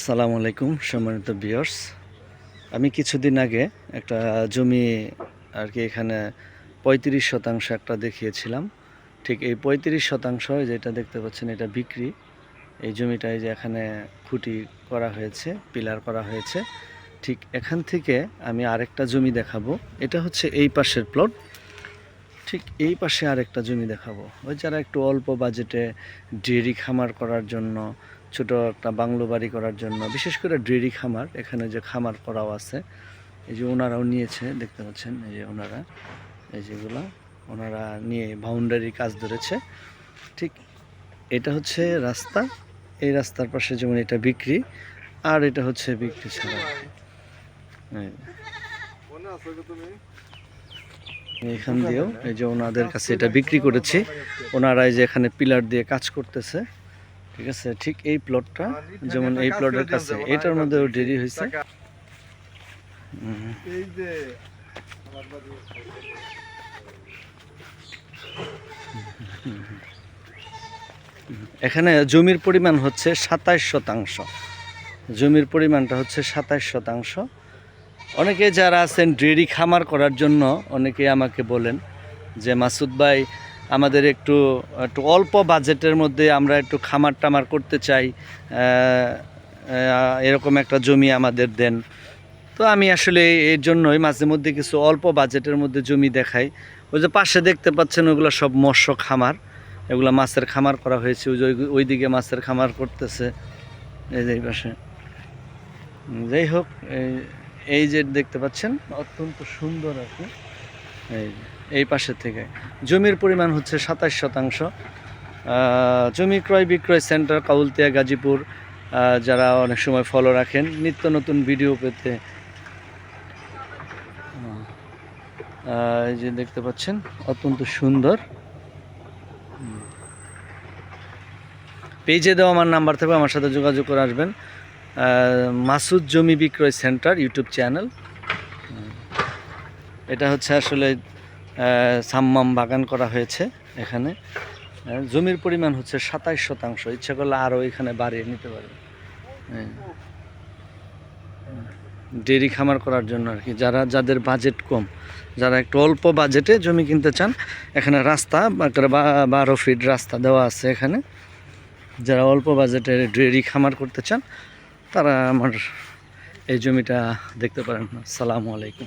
সালামু আলাইকুম, সম্মানিত বিয়ার্স আমি কিছুদিন আগে একটা জমি আর কি এখানে পঁয়ত্রিশ শতাংশ একটা দেখিয়েছিলাম। ঠিক এই পঁয়ত্রিশ শতাংশ যেটা দেখতে পাচ্ছেন, এটা বিক্রি। এই জমিটায় যে এখানে খুঁটি করা হয়েছে, পিলার করা হয়েছে। ঠিক এখান থেকে আমি আরেকটা জমি দেখাবো। এটা হচ্ছে এই পাশের প্লট ঠিক এই পাশে আরেকটা জমি দেখাবো। ওই যারা একটু অল্প বাজেটে ডেয়ারি খামার করার জন্য ছোট একটা বাংলো বাড়ি করার জন্য, বিশেষ করে ডেয়ারি খামার, এখানে যে খামার করাও আছে। এই যে ওনারাও নিয়েছে, দেখতে পাচ্ছেন, এই যে ওনারা, এই যেগুলো ওনারা নিয়ে বাউন্ডারি কাজ ধরেছে। ঠিক এটা হচ্ছে রাস্তা, এই রাস্তার পাশে যেমন এটা বিক্রি, আর এটা হচ্ছে বিক্রি ছাড়া। এখান দিয়েও এই যে ওনাদের কাছে এটা বিক্রি করেছি। ওনারা এই যে এখানে পিলার দিয়ে কাজ করতেছে। ঠিক আছে? ঠিক এই প্লটটা যেমন এই প্লটের কাছে এটার মধ্যেও দেরি হয়েছে। এখানে জমির পরিমাণ হচ্ছে সাতাইশ শতাংশ। জমির পরিমাণটা হচ্ছে সাতাইশ শতাংশ। অনেকে যারা আছেন ডেরি খামার করার জন্য অনেকে আমাকে বলেন যে মাসুদ ভাই আমাদের একটু একটু অল্প বাজেটের মধ্যে আমরা একটু খামার টামার করতে চাই। এরকম একটা জমি আমাদের দেন। তো আমি আসলে এর জন্যই মাঝে মধ্যে কিছু অল্প বাজেটের মধ্যে জমি দেখাই। ওই যে পাশে দেখতে পাচ্ছেন ওগুলো সব মৎস্য খামার। এগুলো মাছের খামার করা হয়েছে। ওই যে ওই- ওইদিকে মাছের খামার করতেছে। এই যে পাশে। যাই হোক, এই- যে দেখতে পাচ্ছেন, অত্যন্ত সুন্দর আর কি। এই এই পাশের থেকে। জমির পরিমাণ হচ্ছে সাতাশ শতাংশ। জমি ক্রয় বিক্রয় সেন্টার কাউলতিয়া, গাজীপুর যারা অনেক সময় ফলো রাখেন, নিত্য নতুন ভিডিও পেতে। এই যে দেখতে পাচ্ছেন, অত্যন্ত সুন্দর। পেজে দেওয়া আমার নাম্বার থেকে আমার সাথে যোগাযোগ করে আসবেন। মাসুদ জমি বিক্রয় সেন্টার ইউটিউব চ্যানেল। এটা হচ্ছে আসলে সাম্মাম বাগান করা হয়েছে এখানে। জমির পরিমাণ হচ্ছে সাতাইশ শতাংশ। ইচ্ছা করলে আরও এখানে বাড়িয়ে নিতে হ্যাঁ। ডেরি খামার করার জন্য আর কি। যারা, যাদের বাজেট কম, যারা একটু অল্প বাজেটে জমি কিনতে চান, এখানে রাস্তা বারো ফিট রাস্তা দেওয়া আছে এখানে। যারা অল্প বাজেটে ডেয়ারি খামার করতে চান, তারা আমার এই জমিটা দেখতে পারেন। আসসালামু আলাইকুম।